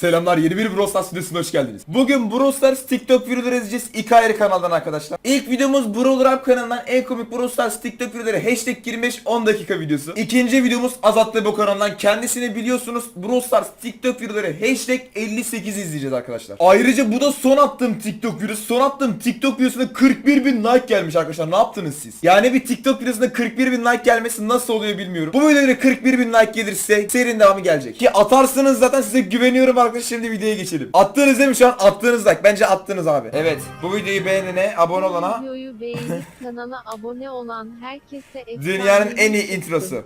Selamlar yeni bir Brawl Stars videosuna hoş geldiniz. Bugün Brawl TikTok videoları izleyeceğiz ayrı kanaldan arkadaşlar. İlk videomuz Brawl Rap kanalından en komik Brawl TikTok videoları hashtag 25 10 dakika videosu. İkinci videomuz Azat bu kanalından kendisini biliyorsunuz Brawl TikTok videoları hashtag 58 izleyeceğiz arkadaşlar. Ayrıca bu da son attığım TikTok videosu. Son attığım TikTok videosuna 41 bin like gelmiş arkadaşlar. Ne yaptınız siz? Yani bir TikTok videosuna 41 bin like gelmesi nasıl oluyor bilmiyorum. Bu videoya 41 bin like gelirse serinin devamı gelecek. Ki atarsınız zaten size güveniyorum arkadaşlar. Şimdi videoya geçelim. Attınız değil mi şu an? Attığınız like. Bence attınız abi. Evet. Bu videoyu beğenene, abone olana Videoyu beğenip kanala abone olan herkese dünyanın en iyi introsu.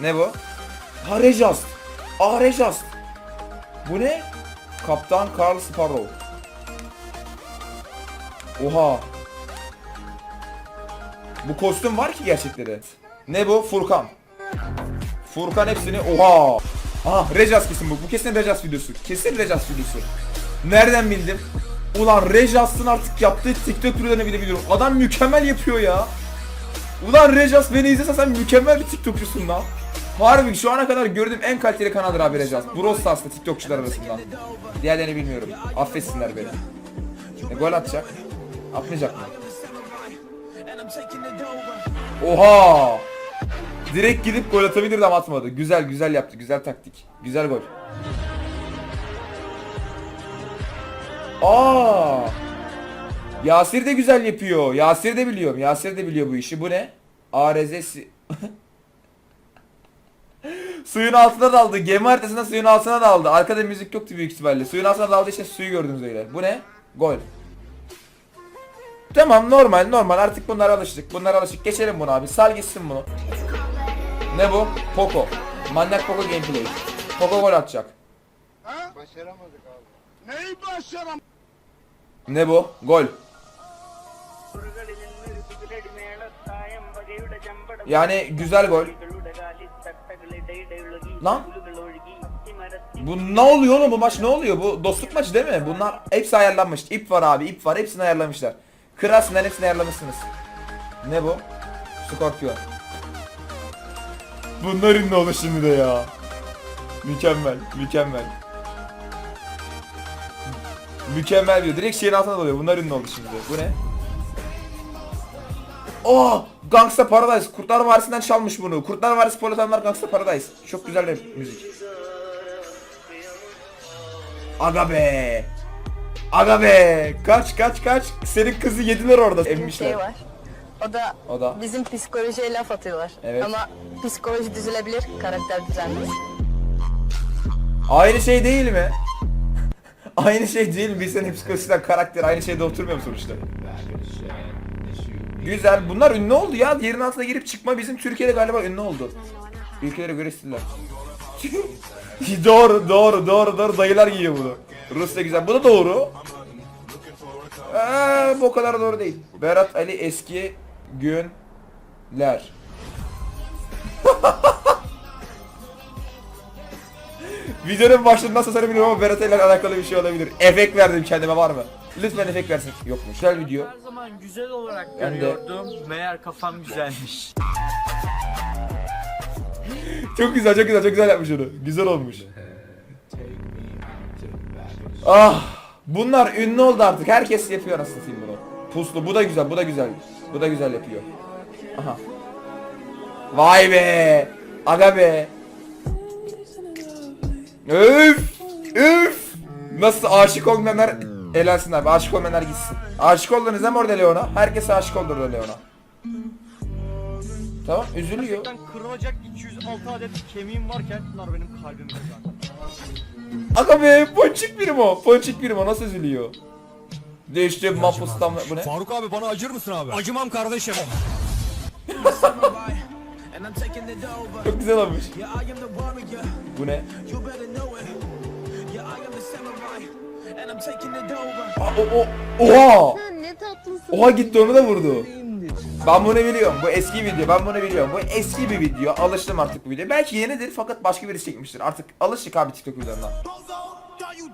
Ne bu? Ha Rejast. Aa Rejast. Bu ne? Kaptan Carl Sparrow. Oha. Bu kostüm var ki gerçekleri. Ne bu? Furkan. Furkan hepsini oha. Ah Rejas kesin bu. Bu kesin Rejas videosu. Kesin Rejas videosu. Nereden bildim? Ulan Rejas'ın artık yaptığı TikTok türlerini bile biliyorum. Adam mükemmel yapıyor ya. Ulan Rejas beni izlesen sen mükemmel bir TikTokçusun lan. Harbi şu ana kadar gördüğüm en kaliteli kanaldır abi Rejas. Brawl Stars'ta TikTokçular arasında. Diğerlerini bilmiyorum. Affetsinler beni. E, gol atacak. Atmayacak mı? Oha! Direkt gidip gol atabilirdi ama atmadı. Güzel güzel yaptı. Güzel taktik. Güzel gol. Aa! Yasir de güzel yapıyor. Yasir de biliyorum. Yasir de biliyor bu işi. Bu ne? ARZ Suyun altına daldı. Gemi haritasında suyun altına daldı. Arkada müzik yoktu büyük ihtimalle. Suyun altına daldı işte suyu gördünüz öyle. Bu ne? Gol. Tamam normal normal artık bunlara alıştık. Bunlara alıştık. Geçelim bunu abi. Sal gitsin bunu. Ne bu? Poco. Manyak Poco gameplay. Poco gol atacak. Başaramadık abi. Neyi başaram? Ne bu? Gol. Yani güzel gol. Lan. Bu ne oluyor oğlum bu maç ne oluyor? Bu dostluk maçı değil mi? Bunlar hepsi ayarlanmış. İp var abi ip var hepsini ayarlamışlar. Krasından hepsini ayarlamışsınız. Ne bu? Scorpion. Bunlar ünlü oldu şimdi de ya. Mükemmel, mükemmel. Mükemmel diyor. Direkt şeyin altına dalıyor. Bunlar ünlü oldu şimdi. Bu ne? Oh! Gangsta Paradise. Kurtlar Vadisi'nden çalmış bunu. Kurtlar Vadisi Politanlar Gangsta Paradise. Çok güzel bir müzik. Aga be. Aga be. Kaç kaç kaç. Senin kızı yediler orada. Emmişler. şey var. O da, O da. bizim psikolojiye laf atıyorlar. Evet. Ama psikoloji düzelebilir, karakter düzelmez. Aynı şey değil mi? aynı şey değil mi? Bir senin psikolojisinden karakter aynı şeyde oturmuyor mu sonuçta? Güzel. Bunlar ünlü oldu ya. Yerin altına girip çıkma bizim Türkiye'de galiba ünlü oldu. Ülkelere göre stiller. doğru doğru doğru doğru dayılar giyiyor bunu. Rusya güzel. Bu da doğru. Eee bu kadar doğru değil. Berat Ali eski günler. Videonun başlığında nasıl bilmiyorum ama Berat ile alakalı bir şey olabilir. Efekt verdim kendime var mı? Lütfen efekt versin. Yokmuş. Güzel video. Her zaman güzel olarak Ben de- görüyordum. Meğer kafam güzelmiş. Çok güzel, çok güzel, çok güzel yapmış onu. Güzel olmuş. Ah, bunlar ünlü oldu artık. Herkes yapıyor anasını satayım bunu. Puslu, bu da güzel, bu da güzel. Bu da güzel yapıyor. Aha. Vay be. Aga be. Üf. Üf. Nasıl aşık olmayanlar elensin abi. Aşık olmayanlar gitsin. Aşık oldunuz mi orada Leon'a? Herkes aşık oldu orada Leon'a. Tamam, üzülüyor. Kırılacak 206 adet kemiğim varken bunlar benim kalbim zaten. Aga be ponçik birim o. Ponçik birim o nasıl üzülüyor? Değişti mahpustan bu ne? Faruk abi bana acır mısın abi? Acımam kardeşim. Çok güzel olmuş. Bu ne? Aa, o, o, oha! Sen ne tatlısın. Oha gitti onu da vurdu. Ben bunu biliyorum. Bu eski video. Ben bunu biliyorum. Bu eski bir video. Alıştım artık bu videoya. Belki yenidir fakat başka birisi çekmiştir. Artık alıştık abi TikTok videolarına.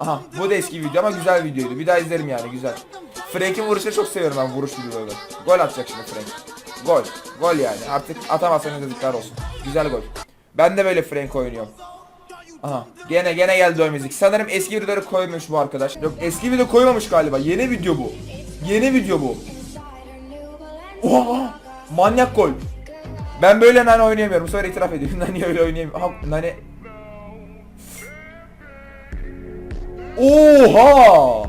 Aha bu da eski video ama güzel videoydu. Bir daha izlerim yani güzel. Frank'in vuruşunu çok seviyorum ben vuruş videolarını. Gol atacak şimdi Frank. Gol. Gol yani. Artık atamazsanız yazıklar olsun. Güzel gol. Ben de böyle Frank oynuyorum. Aha gene gene geldi o müzik. Sanırım eski videoları koymuş bu arkadaş. Yok eski video koymamış galiba. Yeni video bu. Yeni video bu. Oha! Manyak gol. Ben böyle nane oynayamıyorum. Sefer itiraf ediyorum. Nani öyle oynayamıyorum. Aha nane. Oha!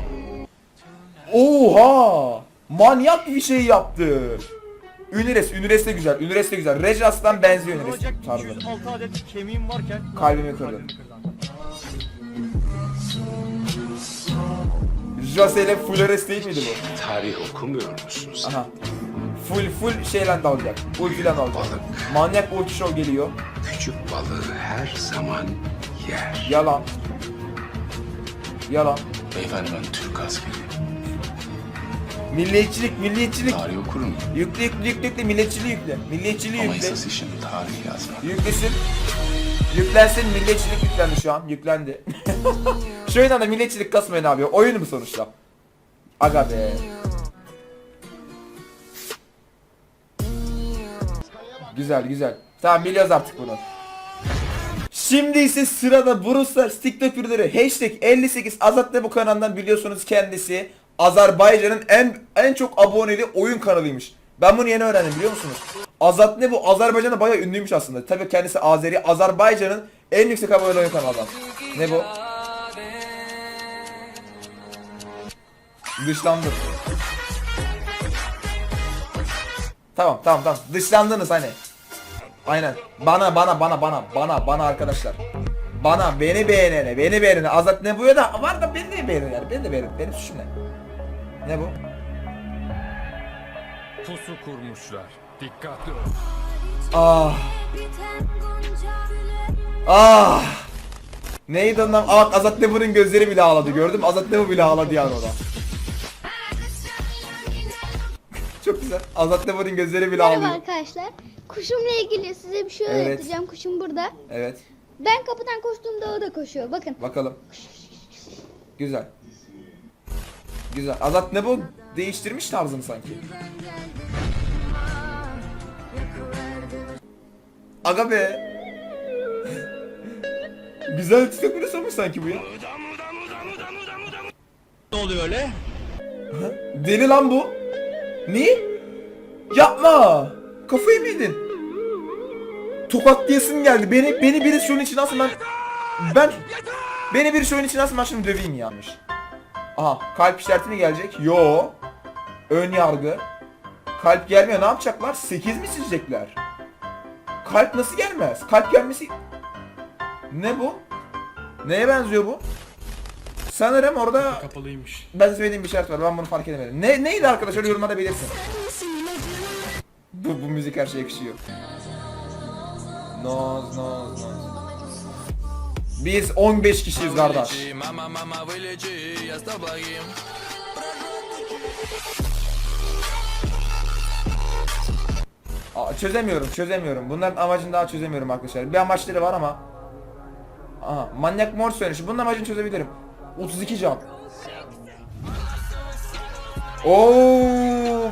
Oha! Manyak bir şey yaptı. Ünires, Ünires de güzel. Ünires de güzel. Rejas'tan benziyor Ünires tarzı. 206 adet kemiğim varken Kalbimi kırdın. Jose ile Flores değil miydi bu? Tarih okumuyor musun sen? Aha. Full full şeyle dalacak. Ultiyle dalacak. Balık. Manyak ulti show geliyor. Küçük balığı her zaman yer. Yalan. Yalan. Beyefendi ben Türk askeri. Milliyetçilik, milliyetçilik. Tarih okurum Yükle yükle yükle yükle milliyetçiliği yükle. Milliyetçiliği ama yükle. esas işim tarih yazmak. Yüklesin. Yüklensin milliyetçilik yüklendi şu an. Yüklendi. şu oyundan da milliyetçilik kasmayın abi. Oyun mu sonuçta? Aga be. Güzel güzel. Tamam biliyoruz artık bunu. Şimdi ise sırada Bruslar TikTok ürünleri hashtag 58 Azat bu kanalından biliyorsunuz kendisi Azerbaycan'ın en en çok aboneli oyun kanalıymış. Ben bunu yeni öğrendim biliyor musunuz? Azat ne bu? Azerbaycan'da bayağı ünlüymüş aslında. Tabii kendisi Azeri. Azerbaycan'ın en yüksek aboneli oyun kanalından. Ne bu? Dışlandım. Tamam tamam tamam. Dışlandınız hani. Aynen. Bana bana bana bana bana bana arkadaşlar. Bana beni beğenene beni beğenene Azat ne bu ya da var da beni de beğenin yani beni de beğenin benim suçum ne? Ne bu? Pusu kurmuşlar. Dikkatli ol. Ah. Ah. Neydi ondan? Aa bak Azat Nebu'nun gözleri bile ağladı gördün mü? Azat Nebu bile ağladı yani orada. Çok güzel. Azat Nebu'nun gözleri bile Merhaba ağlıyor. arkadaşlar. Kuşumla ilgili size bir şey Evet. öğreteceğim. Kuşum burada. Evet. Ben kapıdan koştuğumda o da koşuyor. Bakın. Bakalım. Güzel. Güzel. Azat ne bu? Değiştirmiş tarzını sanki. Aga be. Güzel TikTok videosu olmuş sanki bu ya. Ne oluyor öyle? Deli lan bu. Ne? Yapma. Kafayı mı yedin? Tokat diyesim geldi. Beni beni biri şunun için alsın ben ben beni biri şunun için alsın ben şimdi döveyim yanmış. Aha kalp işareti mi gelecek? Yo. Ön yargı. Kalp gelmiyor ne yapacaklar? 8 mi çizecekler? Kalp nasıl gelmez? Kalp gelmesi... Ne bu? Neye benziyor bu? Sanırım orada Kapalıymış. ben söylediğim bir şart var. Ben bunu fark edemedim. Ne neydi arkadaşlar yorumlarda belirtin. Bu, bu müzik her şeye yakışıyor. Noz noz noz. Biz 15 kişiyiz kardeş. Aa, çözemiyorum, çözemiyorum. Bunların amacını daha çözemiyorum arkadaşlar. Bir amaçları var ama. Aha, manyak mor söylemiş. Bunun amacını çözebilirim. 32 can. Oo,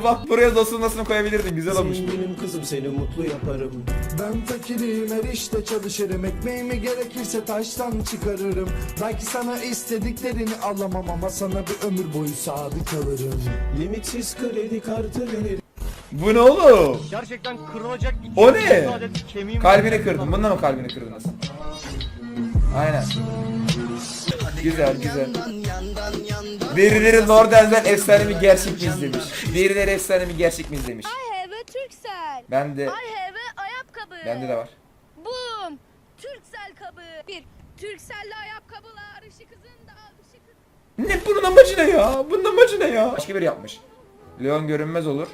bak buraya nasıl koyabilirdim. Güzel olmuş bu. Benim kızım seni mutlu yaparım. Ben fakirim her işte çalışırım. Ekmeğimi gerekirse taştan çıkarırım. Belki sana istediklerini alamam ama sana bir ömür boyu sadık kalırım. Limitsiz kredi kartı veririm. Bu ne oğlum? gerçekten kırılacak O ne? 206 adet kemiğim Kalbini kırdın. Bunda mı kalbini kırdınız? Aynen. Güzel güzel. Birileri Lord Enzel efsane mi gerçek mi izlemiş? Birileri efsane mi gerçek mi izlemiş? Have Türksel. Ben de I have ayakkabı. bende de var. Boom. Türksel kabı. Bir. Türksel'li ayakkabılar. Işık hızında. Işık hızında. Ne bunun amacı ne ya? Bunun amacı ne ya? Başka biri yapmış. Leon görünmez olur.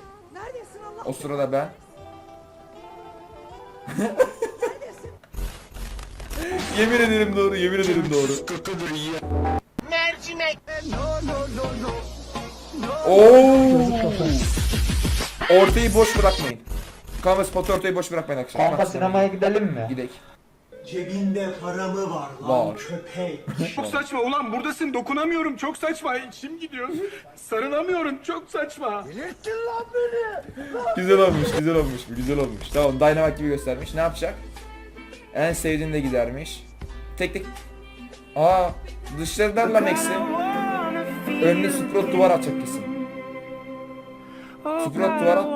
O sırada ben. Yemin ederim doğru, yemin ederim doğru. Oo. Ortayı boş bırakmayın. Kamera spot ortayı boş bırakmayın arkadaşlar. Kanka sinemaya gidelim mi? Gidelim. Cebinde para mı var Var. köpek? Çok saçma ulan buradasın dokunamıyorum çok saçma içim gidiyor. Sarılamıyorum çok saçma. Güzel olmuş, güzel olmuş, güzel olmuş. Tamam, Dynamite gibi göstermiş. Ne yapacak? En sevdiğin de gidermiş. Tek tek. Aa dışlarından lan eksi. Önüne Sprout duvar atacak kesin. Sprout duvar.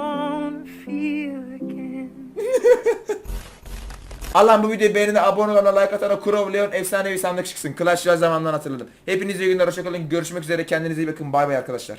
Allah'ım bu videoyu beğenin, abone olana, like atana, Kurov Leon efsanevi sandık çıksın. Clash Royale zamanından hatırladım. Hepinize iyi günler, hoşçakalın. Görüşmek üzere, kendinize iyi bakın. Bay bay arkadaşlar.